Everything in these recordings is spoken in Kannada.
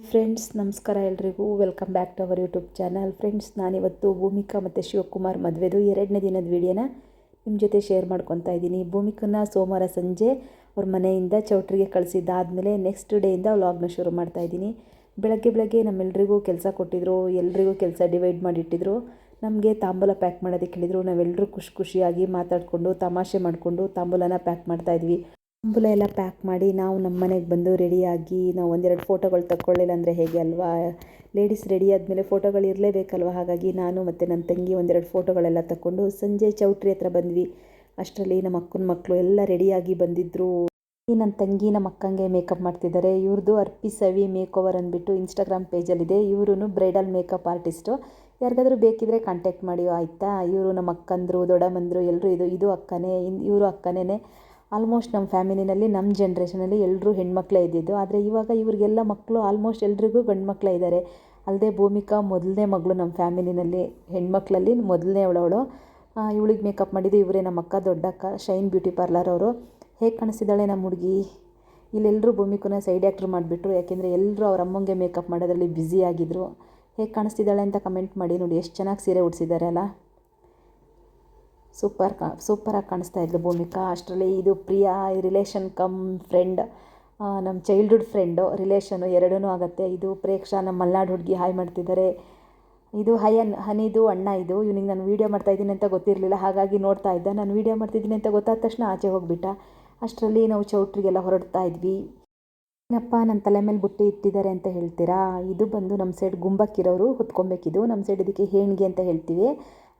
ಫ್ರೆಂಡ್ಸ್ ನಮಸ್ಕಾರ ಎಲ್ರಿಗೂ. Welcome back to our YouTube channel friends ನಾನಿವತ್ತು ಭೂಮಿಕಾ ಮತ್ತು ಶಿವಕುಮಾರ್ ಮದುವೆದು ಎರಡನೇ ದಿನದ ವಿಡಿಯೋನ ನಿಮ್ಮ ಜೊತೆ ಶೇರ್ ಮಾಡ್ಕೊತಾ ಇದ್ದೀನಿ. ಭೂಮಿಕನ ಸೋಮವಾರ ಸಂಜೆ ಅವ್ರ ಮನೆಯಿಂದ ಚೌಟ್ರಿಗೆ ಕಳಿಸಿದ್ದಾದಮೇಲೆ ನೆಕ್ಸ್ಟ್ ಡೇಯಿಂದ ವ್ಲಾಗ್ನ ಶುರು ಮಾಡ್ತಾ ಇದ್ದೀನಿ. ಬೆಳಗ್ಗೆ ಬೆಳಗ್ಗೆ ನಮ್ಮೆಲ್ರಿಗೂ ಕೆಲಸ ಕೊಟ್ಟಿದ್ರು, ಎಲ್ರಿಗೂ ಕೆಲಸ ಡಿವೈಡ್ ಮಾಡಿಟ್ಟಿದ್ರು. ನಮಗೆ ತಾಂಬೂಲ ಪ್ಯಾಕ್ ಮಾಡೋದಕ್ಕೆ ಹೇಳಿದರು. ನಾವೆಲ್ಲರೂ ಖುಷಿ ಖುಷಿಯಾಗಿ ಮಾತಾಡಿಕೊಂಡು, ತಮಾಷೆ ಮಾಡಿಕೊಂಡು ತಾಂಬೂಲನ ಪ್ಯಾಕ್ ಮಾಡ್ತಾಯಿದ್ವಿ ತಾಂಬೂಲ ಎಲ್ಲ ಪ್ಯಾಕ್ ಮಾಡಿ ನಾವು ನಮ್ಮ ಮನೆಗೆ ಬಂದು ರೆಡಿಯಾಗಿ ನಾವು ಒಂದೆರಡು ಫೋಟೋಗಳು ತಗೊಳ್ಳಿಲ್ಲ ಅಂದರೆ ಹೇಗೆ ಅಲ್ವಾ? ಲೇಡೀಸ್ ರೆಡಿ ಆದಮೇಲೆ ಫೋಟೋಗಳು ಇರಲೇಬೇಕಲ್ವ? ಹಾಗಾಗಿ ನಾನು ಮತ್ತು ನನ್ನ ತಂಗಿ ಒಂದೆರಡು ಫೋಟೋಗಳೆಲ್ಲ ತಗೊಂಡು ಸಂಜೆ ಚೌಟ್ರಿ ಹತ್ರ ಬಂದ್ವಿ. ಅಷ್ಟರಲ್ಲಿ ನಮ್ಮ ಅಕ್ಕನ ಮಕ್ಕಳು ಎಲ್ಲ ರೆಡಿಯಾಗಿ ಬಂದಿದ್ದರು ಈ ನನ್ನ ತಂಗಿ ನಮ್ಮ ಅಕ್ಕಂಗೆ ಮೇಕಪ್ ಮಾಡ್ತಿದ್ದಾರೆ. ಇವ್ರದ್ದು ಅರ್ಪಿ ಸವಿ ಮೇಕ್ ಓವರ್ ಅಂದ್ಬಿಟ್ಟು ಇನ್ಸ್ಟಾಗ್ರಾಮ್ ಪೇಜಲ್ಲಿದೆ ಇವರು ಬ್ರೈಡಲ್ ಮೇಕಪ್ ಆರ್ಟಿಸ್ಟು ಯಾರಿಗಾದರೂ ಬೇಕಿದ್ರೆ ಕಾಂಟ್ಯಾಕ್ಟ್ ಮಾಡಿ, ಆಯಿತಾ? ಇವರು ನಮ್ಮ ಅಕ್ಕಂದರು, ದೊಡ್ಡಮ್ಮಂದರು ಎಲ್ಲರೂ ಇದು ಇದು ಅಕ್ಕನೇ ಇವರು ಅಕ್ಕನೇ ಆಲ್ಮೋಸ್ಟ್ ನಮ್ಮ ಫ್ಯಾಮಿಲಿನಲ್ಲಿ ನಮ್ಮ ಜನ್ರೇಷನಲ್ಲಿ ಎಲ್ಲರೂ ಹೆಣ್ಮಕ್ಳೇ ಇದ್ದಿದ್ದು. ಆದರೆ ಇವಾಗ ಇವ್ರಿಗೆಲ್ಲ ಮಕ್ಕಳು ಆಲ್ಮೋಸ್ಟ್ ಎಲ್ರಿಗೂ ಗಂಡು ಮಕ್ಕಳೇ ಇದ್ದಾರೆ ಅಲ್ಲದೆ ಭೂಮಿಕಾ ಮೊದಲನೇ ಮಗಳು ನಮ್ಮ ಫ್ಯಾಮಿಲಿನಲ್ಲಿ ಹೆಣ್ಮಕ್ಳಲ್ಲಿ ಮೊದಲನೇ ಅವಳವಳು. ಇವಳಿಗೆ ಮೇಕಪ್ ಮಾಡಿದ್ದು ಇವರೇ ನಮ್ಮ ಅಕ್ಕ, ದೊಡ್ಡಕ್ಕ ಶೈನ್ ಬ್ಯೂಟಿ ಪಾರ್ಲರ್ ಅವರು. ಹೇಗೆ ಕಾಣಿಸ್ತಿದ್ದಾಳೆ ನಮ್ಮ ಹುಡುಗಿ? ಇಲ್ಲೆಲ್ಲರೂ ಭೂಮಿಕನ ಸೈಡ್ ಆ್ಯಕ್ಟ್ರ್ ಮಾಡಿಬಿಟ್ರು. ಯಾಕೆಂದರೆ ಎಲ್ಲರೂ ಅವ್ರ ಅಮ್ಮಂಗೆ ಮೇಕಪ್ ಮಾಡೋದ್ರಲ್ಲಿ ಬ್ಯುಸಿ ಆಗಿದ್ದರು ಹೇಗೆ ಕಾಣಿಸ್ತಿದ್ದಾಳೆ ಅಂತ ಕಮೆಂಟ್ ಮಾಡಿ ನೋಡಿ. ಎಷ್ಟು ಚೆನ್ನಾಗಿ ಸೀರೆ ಉಡಿಸಿದ್ದಾರೆ ಅಲ್ಲ? ಸೂಪರ್ ಕಾ, ಸೂಪರಾಗಿ ಕಾಣಿಸ್ತಾ ಇದ್ಲು ಭೂಮಿಕಾ. ಅಷ್ಟರಲ್ಲಿ ಇದು ಪ್ರಿಯಾ ರಿಲೇಷನ್ ಕಮ್ ಫ್ರೆಂಡ್ ನಮ್ಮ ಚೈಲ್ಡ್ಹುಡ್ ಫ್ರೆಂಡು ರಿಲೇಷನು ಎರಡೂ ಆಗುತ್ತೆ. ಇದು ಪ್ರೇಕ್ಷಾ, ನಮ್ಮ ಮಲ್ನಾಡು ಹುಡುಗಿ, ಹಾಯ್ ಮಾಡ್ತಿದ್ದಾರೆ. ಇದು ಹಯನ್, ಹನಿದು, ಅಣ್ಣ ಇದು. ಇವನಿಗೆ ನಾನು ವೀಡಿಯೋ ಮಾಡ್ತಾಯಿದ್ದೀನಿ ಅಂತ ಗೊತ್ತಿರಲಿಲ್ಲ, ಹಾಗಾಗಿ ನೋಡ್ತಾ ಇದ್ದ. ನಾನು ವೀಡಿಯೋ ಮಾಡ್ತಿದ್ದೀನಿ ಅಂತ ಗೊತ್ತಾದ ತಕ್ಷಣ ಆಚೆ ಹೋಗಿಬಿಟ್ಟ. ಅಷ್ಟರಲ್ಲಿ ನಾವು ಚೌಟ್ರಿಗೆಲ್ಲ ಹೊರಡ್ತಾ ಇದ್ವಿ. ಏನಪ್ಪ ನನ್ನ ತಲೆ ಮೇಲೆ ಬುಟ್ಟಿ ಇಟ್ಟಿದ್ದಾರೆ ಅಂತ ಹೇಳ್ತೀರಾ? ಇದು ಬಂದು ನಮ್ಮ ಸೈಡ್ ಗುಂಬಕ್ಕಿರೋರು, ಹೊತ್ಕೊಬೇಕಿದು. ನಮ್ಮ ಸೈಡ್ ಇದಕ್ಕೆ ಹೇಣಿಗೆ ಅಂತ ಹೇಳ್ತೀವಿ.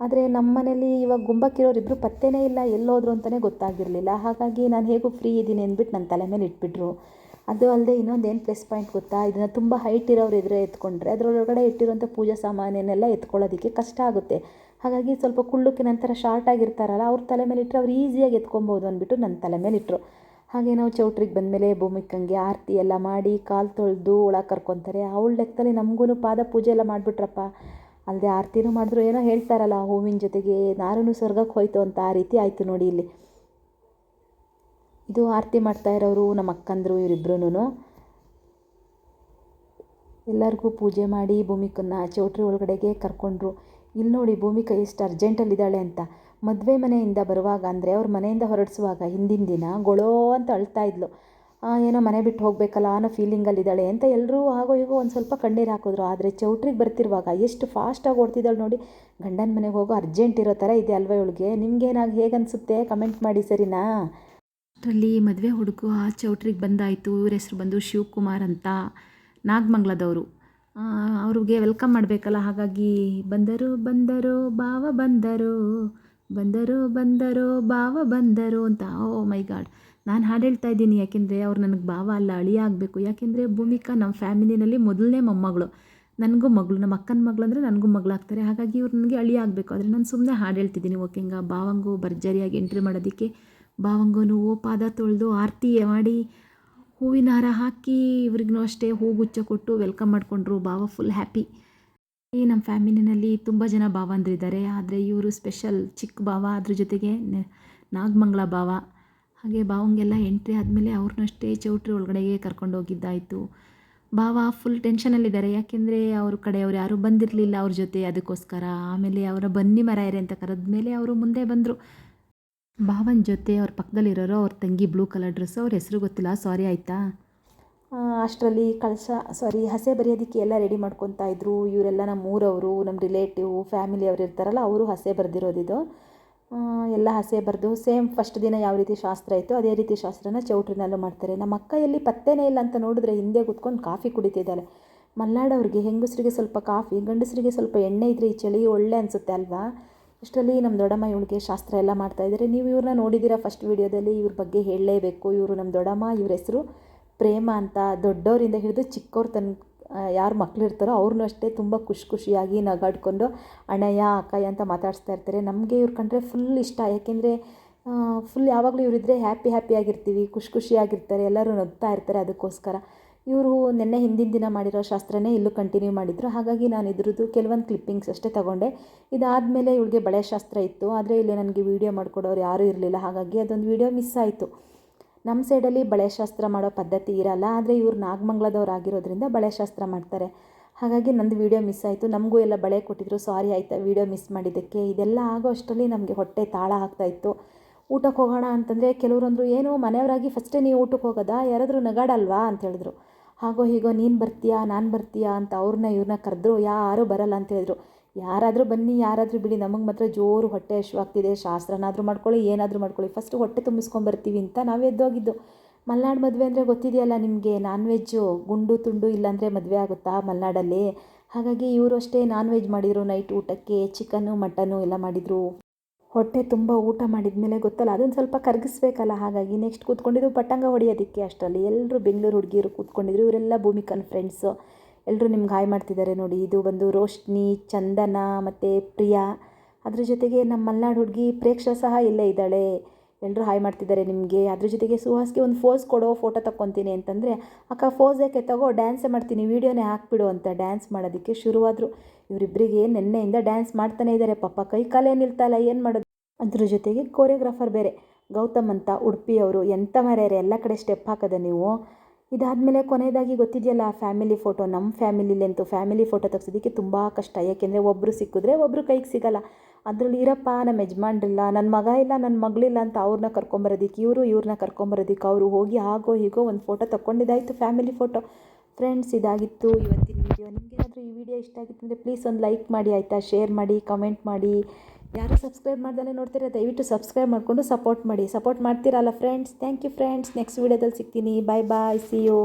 ಆದರೆ ನಮ್ಮ ಮನೇಲಿ ಇವಾಗ ಗುಂಬಕ್ಕಿರೋರು ಇಬ್ಬರು ಪತ್ತೆನೇ ಇಲ್ಲ ಎಲ್ಲೋದ್ರು ಅಂತಲೇ ಗೊತ್ತಾಗಿರಲಿಲ್ಲ. ಹಾಗಾಗಿ ನಾನು ಹೇಗೂ ಫ್ರೀ ಇದ್ದೀನಿ ಅಂದ್ಬಿಟ್ಟು ನನ್ನ ತಲೆ ಮೇಲೆ ಇಟ್ಬಿಟ್ರು. ಅದು ಅಲ್ಲದೆ ಇನ್ನೊಂದು ಏನು ಪ್ಲಸ್ ಪಾಯಿಂಟ್ ಗೊತ್ತಾ? ಇದನ್ನು ತುಂಬ ಹೈಟ್ ಇರೋರು ಇದ್ರೆ ಎತ್ಕೊಂಡ್ರೆ, ಅದರೊಳಗಡೆ ಇಟ್ಟಿರೋಂಥ ಪೂಜಾ ಸಾಮಾನ್ಯನೆಲ್ಲ ಎತ್ಕೊಳ್ಳೋದಕ್ಕೆ ಕಷ್ಟ ಆಗುತ್ತೆ. ಹಾಗಾಗಿ ಸ್ವಲ್ಪ ಕುಳ್ಳುಕ್ಕೆ ನಂತರ ಶಾರ್ಟ್ ಆಗಿರ್ತಾರಲ್ಲ, ಅವ್ರ ತಲೆ ಮೇಲೆ ಇಟ್ಟರೆ ಅವ್ರು ಈಸಿಯಾಗಿ ಎತ್ಕೊಬೋದು ಅಂದ್ಬಿಟ್ಟು ನನ್ನ ತಲೆ ಮೇಲೆ ಇಟ್ಟರು ಹಾಗೆ ನಾವು ಚೌಟ್ರಿಗೆ ಬಂದಮೇಲೆ ಭೂಮಿಕಂಗೆ ಆರತಿ ಎಲ್ಲ ಮಾಡಿ ಕಾಲು ತೊಳೆದು ಒಳಗೆ ಕರ್ಕೊತಾರೆ. ಅವಳ ಲೆಕ್ಕದಲ್ಲಿ ನಮಗೂ ಪಾದ ಪೂಜೆ ಎಲ್ಲ ಮಾಡಿಬಿಟ್ರಪ್ಪ. ಅಲ್ಲದೆ ಆರತಿನೂ ಮಾಡಿದ್ರು. ಏನೋ ಹೇಳ್ತಾರಲ್ಲ, ಹೂವಿನ ಜೊತೆಗೆ ನಾರೂ ಸ್ವರ್ಗಕ್ಕೆ ಹೋಯ್ತು ಅಂತ ಆ ರೀತಿ ಆಯಿತು ನೋಡಿ ಇಲ್ಲಿ. ಇದು ಆರತಿ ಮಾಡ್ತಾ ಇರೋರು, ನಮ್ಮ ಅಕ್ಕಂದರು ಇವರಿಬ್ರು ಎಲ್ಲರಿಗೂ ಪೂಜೆ ಮಾಡಿ ಭೂಮಿಕನ್ನ ಚೌಟ್ರಿ ಒಳಗಡೆಗೆ ಕರ್ಕೊಂಡ್ರು. ಇಲ್ಲಿ ನೋಡಿ ಭೂಮಿಕ ಎಷ್ಟು ಅರ್ಜೆಂಟಲ್ಲಿದ್ದಾಳೆ ಅಂತ. ಮದುವೆ ಮನೆಯಿಂದ ಬರುವಾಗ, ಅಂದರೆ ಅವ್ರ ಮನೆಯಿಂದ ಹೊರಡಿಸುವಾಗ ಹಿಂದಿನ ದಿನ ಗೊಳೋ ಅಂತ ಅಳ್ತಾ ಇದ್ಲು. ಏನೋ ಮನೆ ಬಿಟ್ಟು ಹೋಗಬೇಕಲ್ಲ, ಅನ್ನೋ ಫೀಲಿಂಗಲ್ಲಿದ್ದಾಳೆ ಅಂತ ಎಲ್ಲರೂ ಆಗೋ ಹೀಗೋ ಒಂದು ಸ್ವಲ್ಪ ಕಣ್ಣೀರು ಹಾಕಿದ್ರು. ಆದರೆ ಚೌಟ್ರಿಗೆ ಬರ್ತಿರುವಾಗ ಎಷ್ಟು ಫಾಸ್ಟಾಗಿ ಓಡ್ತಿದ್ದಾಳೆ ನೋಡಿ. ಗಂಡನ ಮನೆಗೆ ಹೋಗೋ ಅರ್ಜೆಂಟ್ ಇರೋ ಥರ ಇದೆ ಅಲ್ವ ಇವಳಿಗೆ? ನಿಮ್ಗೇನಾಗಿ ಹೇಗೆ ಅನಿಸುತ್ತೆ ಕಮೆಂಟ್ ಮಾಡಿ ಸರಿನಾ? ಅಷ್ಟರಲ್ಲಿ ಮದುವೆ ಹುಡುಗು ಆ ಚೌಟ್ರಿಗೆ ಬಂದಾಯಿತು. ಇವ್ರ ಹೆಸರು ಬಂದು ಶಿವಕುಮಾರ್ ಅಂತ ನಾಗಮಂಗ್ಲದವರು. ಅವ್ರಿಗೆ ವೆಲ್ಕಮ್ ಮಾಡಬೇಕಲ್ಲ. ಹಾಗಾಗಿ ಬಂದರು ಬಂದರು ಬಾವ ಬಂದರು ಬಂದರು ಬಂದರು ಬಾವ ಬಂದರು ಅಂತ. ಓ ಮೈ ಗಾಡ್ ನಾನು ಹಾಡು ಹೇಳ್ತಾ ಇದ್ದೀನಿ, ಯಾಕೆಂದರೆ ಅವ್ರು ನನಗೆ ಭಾವ ಅಲ್ಲ ಅಳಿ ಆಗಬೇಕು. ಯಾಕೆಂದರೆ ಭೂಮಿಕಾ ನಮ್ಮ ಫ್ಯಾಮಿಲಿನಲ್ಲಿ ಮೊದಲನೇ ಮೊಮ್ಮಗಳು. ನನಗೂ ಮಗಳು ನಮ್ಮ ಅಕ್ಕನ ಮಗಳು ಅಂದರೆ ನನಗೂ ಮಗಳಾಗ್ತಾರೆ ಹಾಗಾಗಿ ಇವ್ರು ನನಗೆ ಅಳಿ ಆಗಬೇಕು. ಆದರೆ ನಾನು ಸುಮ್ಮನೆ ಹಾಡು ಹೇಳ್ತಿದ್ದೀನಿ, ಓಕೆಂಗ? ಭಾವಂಗು ಭರ್ಜರಿಯಾಗಿ ಎಂಟ್ರಿ ಮಾಡೋದಕ್ಕೆ. ಭಾವಂಗೂ ಪಾದ ತೊಳೆದು ಆರತಿ ಮಾಡಿ ಹೂವಿನ ಹಾರ ಹಾಕಿ ಇವ್ರಿಗೂ ಅಷ್ಟೇ ಹೂಗುಚ್ಚ ಕೊಟ್ಟು ವೆಲ್ಕಮ್ ಮಾಡಿಕೊಂಡ್ರು. ಭಾವ ಫುಲ್ ಹ್ಯಾಪಿ ಏ ನಮ್ಮ ಫ್ಯಾಮಿಲಿನಲ್ಲಿ ತುಂಬ ಜನ ಭಾವಂದ್ರಿದ್ದಾರೆ. ಆದರೆ ಇವರು ಸ್ಪೆಷಲ್ ಚಿಕ್ಕ ಭಾವ. ಅದ್ರ ಜೊತೆಗೆ ನಾಗಮಂಗಳ ಭಾವ. ಹಾಗೆ ಭಾವಂಗೆಲ್ಲ ಎಂಟ್ರಿ ಆದಮೇಲೆ ಅವ್ರನ್ನಷ್ಟೇ ಚೌಟ್ರಿ ಒಳಗಡೆಗೆ ಕರ್ಕೊಂಡು ಹೋಗಿದ್ದಾಯಿತು. ಭಾವ ಫುಲ್ ಟೆನ್ಷನಲ್ಲಿದ್ದಾರೆ ಯಾಕೆಂದರೆ ಅವ್ರ ಕಡೆಯವ್ರು ಯಾರೂ ಬಂದಿರಲಿಲ್ಲ ಅವ್ರ ಜೊತೆ ಅದಕ್ಕೋಸ್ಕರ. ಆಮೇಲೆ ಅವರ ಬನ್ನಿ ಮರ ಇರೆ ಅಂತ ಕರೆದ್ಮೇಲೆ ಅವರು ಮುಂದೆ ಬಂದರು. ಭಾವನ ಜೊತೆ ಅವ್ರ ಪಕ್ಕದಲ್ಲಿರೋರು ಅವ್ರ ತಂಗಿ ಬ್ಲೂ ಕಲರ್ ಡ್ರೆಸ್ಸು ಅವ್ರ ಹೆಸರು ಗೊತ್ತಿಲ್ಲ. ಸಾರಿ ಆಯಿತಾ? ಅಷ್ಟರಲ್ಲಿ ಕಳಶ ಸಾರಿ ಹಸೆ ಬರೆಯೋದಕ್ಕೆ ಎಲ್ಲ ರೆಡಿ ಮಾಡ್ಕೊತಾ ಇದ್ರು. ಇವರೆಲ್ಲ ನಮ್ಮ ಊರವರು ನಮ್ಮ ರಿಲೇಟಿವ್ ಫ್ಯಾಮಿಲಿಯವರು ಇರ್ತಾರಲ್ಲ, ಅವರು ಹಸೆ ಬರೆದಿರೋದಿದು. ಎಲ್ಲ ಹಸೆ ಬರೆದು ಸೇಮ್ ಫಸ್ಟ್ ದಿನ ಯಾವ ರೀತಿ ಶಾಸ್ತ್ರ ಇತ್ತು ಅದೇ ರೀತಿ ಶಾಸ್ತ್ರನ ಚೌಟ್ರಿನಲ್ಲೂ ಮಾಡ್ತಾರೆ. ನಮ್ಮ ಅಕ್ಕ ಎಲ್ಲಿ ಪತ್ತೇನೇ ಇಲ್ಲ ಅಂತ ನೋಡಿದ್ರೆ ಹಿಂದೆ ಕೂತ್ಕೊಂಡು ಕಾಫಿ ಕುಡಿತಿದ್ದಾಳೆ. ಮಲ್ನಾಡವ್ರಿಗೆ ಹೆಂಗಸರಿಗೆ ಸ್ವಲ್ಪ ಕಾಫಿ, ಗಂಡಸರಿಗೆ ಸ್ವಲ್ಪ ಎಣ್ಣೆ ಇದ್ದರೆ ಈ ಚಳಿ ಒಳ್ಳೆ ಅನಿಸುತ್ತೆ ಅಲ್ವಾ? ಅಷ್ಟರಲ್ಲಿ ನಮ್ಮ ದೊಡ್ಡಮ್ಮ ಇವಳಿಗೆ ಶಾಸ್ತ್ರ ಎಲ್ಲ ಮಾಡ್ತಾಯಿದ್ದಾರೆ ನೀವು ಇವ್ರನ್ನ ನೋಡಿದ್ದೀರಾ ಫಸ್ಟ್ ವೀಡಿಯೋದಲ್ಲಿ ಇವ್ರ ಬಗ್ಗೆ ಹೇಳಲೇಬೇಕು. ಇವರು ನಮ್ಮ ದೊಡ್ಡಮ್ಮ, ಇವ್ರ ಹೆಸರು ಪ್ರೇಮ ಅಂತ ದೊಡ್ಡವರಿಂದ ಹಿಡಿದು ಚಿಕ್ಕವ್ರ ತನಕ ಯಾರು ಮಕ್ಕಳಿರ್ತಾರೋ ಅವ್ರನ್ನೂ ಅಷ್ಟೇ ತುಂಬ ಖುಷಿ ಖುಷಿಯಾಗಿ ನಗಾಡ್ಕೊಂಡು, ಅಣ್ಣಯ್ಯ, ಅಕ್ಕಯ್ಯ ಅಂತ ಮಾತಾಡಿಸ್ತಾ ಇರ್ತಾರೆ. ನಮಗೆ ಇವ್ರು ಕಂಡ್ರೆ ಫುಲ್ ಇಷ್ಟ. ಯಾಕೆಂದರೆ ಫುಲ್ ಯಾವಾಗಲೂ ಇವರಿದ್ದರೆ ಹ್ಯಾಪಿ ಹ್ಯಾಪಿಯಾಗಿರ್ತೀವಿ ಖುಷಿ ಖುಷಿಯಾಗಿರ್ತಾರೆ, ಎಲ್ಲರೂ ನಗ್ತಾ ಇರ್ತಾರೆ ಅದಕ್ಕೋಸ್ಕರ. ಇವರು ನಿನ್ನೆ ಹಿಂದಿನ ದಿನ ಮಾಡಿರೋ ಶಾಸ್ತ್ರನೇ ಇಲ್ಲೂ ಕಂಟಿನ್ಯೂ ಮಾಡಿದರು. ಹಾಗಾಗಿ ನಾನು ಇದ್ರದ್ದು ಕೆಲವೊಂದು ಕ್ಲಿಪ್ಪಿಂಗ್ಸ್ ಅಷ್ಟೇ ತೊಗೊಂಡೆ. ಇದಾದಮೇಲೆ ಇವಳಿಗೆ ಬಳೆ ಶಾಸ್ತ್ರ ಇತ್ತು. ಆದರೆ ಇಲ್ಲಿ ನನಗೆ ವೀಡಿಯೋ ಮಾಡಿಕೊಡೋರು ಯಾರೂ ಇರಲಿಲ್ಲ. ಹಾಗಾಗಿ ಅದೊಂದು ವೀಡಿಯೋ ಮಿಸ್ ಆಯಿತು. ನಮ್ಮ ಸೈಡಲ್ಲಿ ಬಳೆ ಶಾಸ್ತ್ರ ಮಾಡೋ ಪದ್ಧತಿ ಇರಲ್ಲ, ಆದರೆ ಇವ್ರು ನಾಗಮಂಗ್ಲದವ್ರು ಆಗಿರೋದ್ರಿಂದ ಬಳೆ ಶಾಸ್ತ್ರ ಮಾಡ್ತಾರೆ. ಹಾಗಾಗಿ ನಂದು ವೀಡಿಯೋ ಮಿಸ್ ಆಯಿತು. ನಮಗೂ ಎಲ್ಲ ಬಳೆ ಕೊಟ್ಟಿದ್ರು. ಸಾರಿ ಆಯಿತಾ ವೀಡಿಯೋ ಮಿಸ್ ಮಾಡಿದ್ದಕ್ಕೆ. ಇದೆಲ್ಲ ಆಗೋ ಅಷ್ಟರಲ್ಲಿ ನಮಗೆ ಹೊಟ್ಟೆ ತಾಳ ಆಗ್ತಾಯಿತ್ತು ಊಟಕ್ಕೆ ಹೋಗೋಣ ಅಂತಂದರೆ ಕೆಲವ್ರಂದ್ರು, ಏನು ಮನೆಯವರಾಗಿ ಫಸ್ಟೇ ನೀವು ಊಟಕ್ಕೆ ಹೋಗೋದಾ? ಯಾರಾದರೂ ನಗಾಡಲ್ವಾ? ಅಂತ ಹೇಳಿದ್ರು. ಹಾಗೋ, ಹೀಗೋ, ನೀನು ಬರ್ತೀಯಾ, ನಾನು ಬರ್ತೀಯಾ? ಅಂತ ಅವ್ರನ್ನ ಇವ್ರನ್ನ ಕರೆದ್ರು. ಯಾರೂ ಬರಲ್ಲ ಅಂತ ಹೇಳಿದ್ರು. ಯಾರಾದರೂ ಬನ್ನಿ, ಯಾರಾದರೂ ಬಿಡಿ. ನಮಗೆ ಮಾತ್ರ ಜೋರು ಹೊಟ್ಟೆ ಹಶುವಾಗ್ತಿದೆ ಶಾಸ್ತ್ರನಾದರೂ ಮಾಡ್ಕೊಳ್ಳಿ, ಏನಾದರೂ ಮಾಡ್ಕೊಳ್ಳಿ. ಫಸ್ಟ್ ಹೊಟ್ಟೆ ತುಂಬಿಸ್ಕೊಂಬರ್ತೀವಿ ಅಂತ ನಾವು ಎದ್ದೋಗಿದ್ದು. ಮಲ್ನಾಡು ಮದುವೆ ಅಂದರೆ ಗೊತ್ತಿದೆಯಲ್ಲ ನಿಮಗೆ? ನಾನ್ ವೆಜ್ಜು ಗುಂಡು ತುಂಡು ಇಲ್ಲಾಂದರೆ ಮದುವೆ ಆಗುತ್ತಾ ಮಲೆನಾಡಲ್ಲಿ? ಹಾಗಾಗಿ ಇವರು ಅಷ್ಟೇ ನಾನ್ ವೆಜ್ ಮಾಡಿದರು ನೈಟ್ ಊಟಕ್ಕೆ. ಚಿಕನ್ನು ಮಟನ್ನು ಎಲ್ಲ ಮಾಡಿದರು. ಹೊಟ್ಟೆ ತುಂಬ ಊಟ ಮಾಡಿದ ಮೇಲೆ ಗೊತ್ತಲ್ಲ, ಅದನ್ನು ಸ್ವಲ್ಪ ಕರಗಿಸ್ಬೇಕಲ್ಲ. ಹಾಗಾಗಿ ನೆಕ್ಸ್ಟ್ ಕೂತ್ಕೊಂಡಿದ್ದು ಪಟ್ಟಂಗ ಹೊಡೆಯೋದಕ್ಕೆ ಅಷ್ಟರಲ್ಲಿ. ಎಲ್ಲರೂ ಬೆಂಗಳೂರು ಹುಡುಗಿಯರು ಕೂತ್ಕೊಂಡಿದ್ರು. ಇವರೆಲ್ಲ ಭೂಮಿಕನ್ ಫ್ರೆಂಡ್ಸು ಎಲ್ಲರೂ ನಿಮ್ಗೆ ಹಾಯ್ ಮಾಡ್ತಿದ್ದಾರೆ ನೋಡಿ. ಇದು ಬಂದು ರೋಶ್ನಿ, ಚಂದನ ಮತ್ತು ಪ್ರಿಯಾ. ಅದ್ರ ಜೊತೆಗೆ ನಮ್ಮ ಮಲ್ನಾಡು ಹುಡುಗಿ ಪ್ರೇಕ್ಷಾ ಸಹ ಇಲ್ಲೇ ಇದ್ದಾಳೆ. ಎಲ್ಲರೂ ಹಾಯ್ ಮಾಡ್ತಿದ್ದಾರೆ ನಿಮಗೆ. ಅದ್ರ ಜೊತೆಗೆ ಸುಹಾಸ್ಗೆ ಒಂದು ಫೋಸ್ ಕೊಡೋ ಫೋಟೋ ತಗೊತೀನಿ ಅಂತಂದರೆ, ಅಕ್ಕ ಫೋಸ್ ಯಾಕೆ ತಗೋ? ಡ್ಯಾನ್ಸೇ ಮಾಡ್ತೀನಿ. ವೀಡಿಯೋನೇ ಹಾಕ್ಬಿಡು ಅಂತ ಡ್ಯಾನ್ಸ್ ಮಾಡೋದಕ್ಕೆ ಶುರುವಾದರು. ಇವರಿಬ್ಬರಿಗೆ ನಿನ್ನೆಯಿಂದ ಡ್ಯಾನ್ಸ್ ಮಾಡ್ತಾನೆ ಇದ್ದಾರೆ ಪಾಪ ಕೈ ಕಾಲೇ ನಿಲ್ತಾ ಇಲ್ಲ. ಏನು ಮಾಡೋದು? ಅದ್ರ ಜೊತೆಗೆ ಕೋರಿಯೋಗ್ರಾಫರ್ ಬೇರೆ ಗೌತಮ್ ಅಂತ ಉಡುಪಿಯವರು. ಎಂಥ ಮರ್ಯಾರೆ? ಎಲ್ಲ ಕಡೆ ಸ್ಟೆಪ್ ಹಾಕದ ನೀವು. ಇದಾದಮೇಲೆ ಕೊನೆಯದಾಗಿ ಗೊತ್ತಿದೆಯಲ್ಲ ಫ್ಯಾಮಿಲಿ ಫೋಟೋ ನಮ್ಮ ಫ್ಯಾಮಿಲಿಲಂತೂ ಫ್ಯಾಮಿಲಿ ಫೋಟೋ ತೆಗ್ಸೋದಕ್ಕೆ ತುಂಬ ಕಷ್ಟ. ಯಾಕೆಂದರೆ ಒಬ್ಬರು ಸಿಕ್ಕಿದ್ರೆ ಒಬ್ಬರು ಕೈಗೆ ಸಿಗಲ್ಲ. ಅದರಲ್ಲಿ ಇರಪ್ಪ ನಮ್ಮ ಯಜಮಾನ್ರಿಲ್ಲ ನನ್ನ ಮಗ ಇಲ್ಲ ನನ್ನ ಮಗಳಿಲ್ಲ ಅಂತ ಅವ್ರನ್ನ ಕರ್ಕೊಂಬರೋದಕ್ಕೆ, ಇವರು ಇವ್ರನ್ನ ಕರ್ಕೊಂಬರೋದಕ್ಕೆ ಅವರು ಹೋಗಿ ಆಗೋ ಹೀಗೋ ಒಂದು ಫೋಟೋ ತಗೊಂಡಿದ್ದಾಯಿತು ಫ್ಯಾಮಿಲಿ ಫೋಟೋ ಫ್ರೆಂಡ್ಸ್ ಇದಾಗಿತ್ತು. ಇವತ್ತಿನ ವಿಡಿಯೋ ನಿಮಗೇನಾದರೂ ಈ ವಿಡಿಯೋ ಇಷ್ಟ ಆಗಿತ್ತು ಅಂದರೆ ಪ್ಲೀಸ್ ಒಂದು ಲೈಕ್ ಮಾಡಿ, ಆಯಿತಾ? ಶೇರ್ ಮಾಡಿ ಕಮೆಂಟ್ ಮಾಡಿ. ಯಾರು ಸಬ್ಸ್ಕ್ರೈಬ್ ಮಾಡ್ದಲೇ ನೋಡ್ತೀರಾ, ದಯವಿಟ್ಟು ಸಬ್ಸ್ಕ್ರೈಬ್ ಮಾಡಿಕೊಂಡು ಸಪೋರ್ಟ್ ಮಾಡಿ. ಸಪೋರ್ಟ್ ಮಾಡ್ತೀರಲ್ಲ friends thank you friends next ವೀಡಿಯೋದಲ್ಲಿ ಸಿಗ್ತೀನಿ. ಬಾಯ್ ಬಾಯ್ ಸಿ ಯು